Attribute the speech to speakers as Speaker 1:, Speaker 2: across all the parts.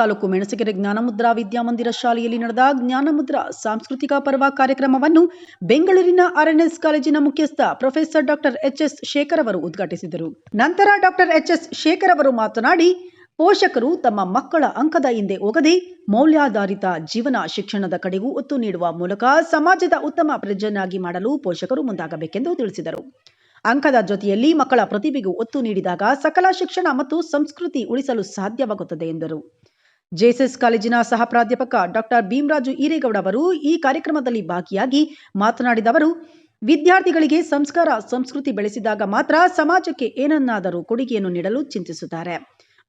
Speaker 1: ತಾಲೂಕು ಮೆಣಸಗೆರೆ ಜ್ಞಾನಮುದ್ರಾ ವಿದ್ಯಾಮಂದಿರ ಶಾಲೆಯಲ್ಲಿ ನಡೆದ ಜ್ಞಾನಮುದ್ರಾ ಸಾಂಸ್ಕೃತಿಕ ಪರ್ವ ಕಾರ್ಯಕ್ರಮವನ್ನು ಬೆಂಗಳೂರಿನ ಆರ್ಎನ್ಎಸ್ ಕಾಲೇಜಿನ ಮುಖ್ಯಸ್ಥ ಪ್ರೊಫೆಸರ್ ಡಾಕ್ಟರ್ ಎಚ್ಎಸ್ ಶೇಖರ್ ಅವರು ಉದ್ಘಾಟಿಸಿದರು. ನಂತರ ಡಾಕ್ಟರ್ ಎಚ್ಎಸ್ ಶೇಖರ್ ಅವರು ಮಾತನಾಡಿ, ಪೋಷಕರು ತಮ್ಮ ಮಕ್ಕಳ ಅಂಕದ ಹಿಂದೆ ಹೋಗದೆ ಮೌಲ್ಯಾಧಾರಿತ ಜೀವನ ಶಿಕ್ಷಣದ ಕಡೆಗೂ ಒತ್ತು ನೀಡುವ ಮೂಲಕ ಸಮಾಜದ ಉತ್ತಮ ಪ್ರಜೆಯನ್ನಾಗಿ ಮಾಡಲು ಪೋಷಕರು ಮುಂದಾಗಬೇಕೆಂದು ತಿಳಿಸಿದರು. ಅಂಕದ ಜೊತೆಯಲ್ಲಿ ಮಕ್ಕಳ ಪ್ರತಿಭೆಗೂ ಒತ್ತು ನೀಡಿದಾಗ ಸಕಲ ಶಿಕ್ಷಣ ಮತ್ತು ಸಂಸ್ಕೃತಿ ಉಳಿಸಲು ಸಾಧ್ಯವಾಗುತ್ತದೆ ಎಂದರು. ಜೆಎಸ್ಎಸ್ ಕಾಲೇಜಿನ ಸಹ ಪ್ರಾಧ್ಯಾಪಕ ಡಾಕ್ಟರ್ ಭೀಮರಾಜು ಈರೇಗೌಡ ಅವರು ಈ ಕಾರ್ಯಕ್ರಮದಲ್ಲಿ ಭಾಗಿಯಾಗಿ ಮಾತನಾಡಿದ ಅವರು, ವಿದ್ಯಾರ್ಥಿಗಳಿಗೆ ಸಂಸ್ಕಾರ, ಸಂಸ್ಕೃತಿ ಬೆಳೆಸಿದಾಗ ಮಾತ್ರ ಸಮಾಜಕ್ಕೆ ಏನನ್ನಾದರೂ ಕೊಡುಗೆಯನ್ನು ನೀಡಲು ಚಿಂತಿಸುತ್ತಾರೆ.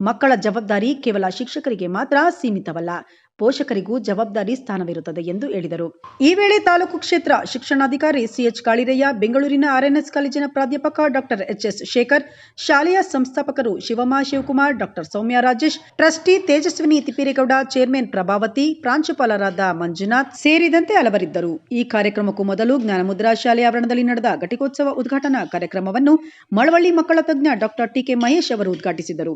Speaker 1: ಮಕ್ಕಳ ಜವಾಬ್ದಾರಿ ಕೇವಲ ಶಿಕ್ಷಕರಿಗೆ ಮಾತ್ರ ಸೀಮಿತವಲ್ಲ, ಪೋಷಕರಿಗೂ ಜವಾಬ್ದಾರಿ ಸ್ಥಾನವಿರುತ್ತದೆ ಎಂದು ಹೇಳಿದರು. ಈ ವೇಳೆ ತಾಲೂಕು ಕ್ಷೇತ್ರ ಶಿಕ್ಷಣಾಧಿಕಾರಿ ಸಿಎಚ್ ಕಾಳಿರಯ್ಯ, ಬೆಂಗಳೂರಿನ ಆರ್ಎನ್ಎಸ್ ಕಾಲೇಜಿನ ಪ್ರಾಧ್ಯಾಪಕ ಡಾಕ್ಟರ್ ಎಚ್ಎಸ್ ಶೇಖರ್, ಶಾಲೆಯ ಸಂಸ್ಥಾಪಕರು ಶಿವಮಾ Shivakumar, doctor Soumya Rajesh, trustee Tejaswini Thippperegowda, chairman Prabhavathi, ಪ್ರಾಂಶುಪಾಲರಾದ ಮಂಜುನಾಥ್ ಸೇರಿದಂತೆ ಹಲವರಿದ್ದರು. ಈ ಕಾರ್ಯಕ್ರಮಕ್ಕೂ ಮೊದಲು ಜ್ಞಾನಮುದ್ರಾ ಶಾಲೆ ಆವರಣದಲ್ಲಿ ನಡೆದ ಘಟಿಕೋತ್ಸವ ಉದ್ಘಾಟನಾ ಕಾರ್ಯಕ್ರಮವನ್ನು ಮಳವಳ್ಳಿ ಮಕ್ಕಳ ತಜ್ಞ ಡಾಕ್ಟರ್ ಟಿಕೆ ಮಹೇಶ್ ಅವರು ಉದ್ಘಾಟಿಸಿದರು.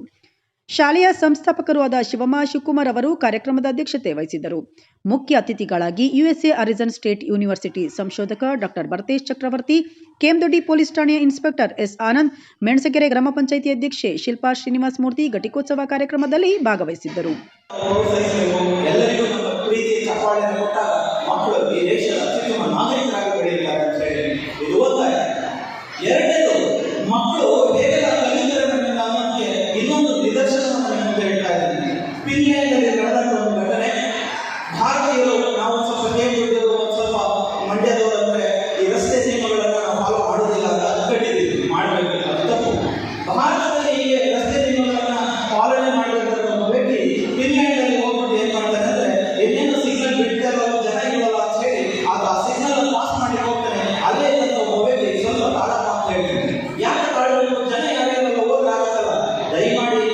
Speaker 1: ಶಾಲೆಯ ಸಂಸ್ಥಾಪಕರು ಆದ ಶಿವಮ ಶಿವಕುಮಾರ್ ಅವರು ಕಾರ್ಯಕ್ರಮದ ಅಧ್ಯಕ್ಷತೆ ವಹಿಸಿದ್ದರು. ಮುಖ್ಯ ಅತಿಥಿಗಳಾಗಿ ಯುಎಸ್ಎ ಅರಿಜನ್ ಸ್ಟೇಟ್ ಯೂನಿವರ್ಸಿಟಿ ಸಂಶೋಧಕ ಡಾಕ್ಟರ್ ಭರತೇಶ್ ಚಕ್ರವರ್ತಿ ಕೆಂದೊಡ್ಡಿ ಪೊಲೀಸ್ ಠಾಣೆಯ ಇನ್ಸ್ಪೆಕ್ಟರ್ ಎಸ್. ಆನಂದ್, ಮೆಣಸಗೆರೆ ಗ್ರಾಮ ಪಂಚಾಯಿತಿ ಅಧ್ಯಕ್ಷೆ ಶಿಲ್ಪಾ ಶ್ರೀನಿವಾಸ ಮೂರ್ತಿ ಘಟಿಕೋತ್ಸವ ಕಾರ್ಯಕ್ರಮದಲ್ಲಿ ಭಾಗವಹಿಸಿದ್ದರು.
Speaker 2: ಮಕ್ಕಳು Be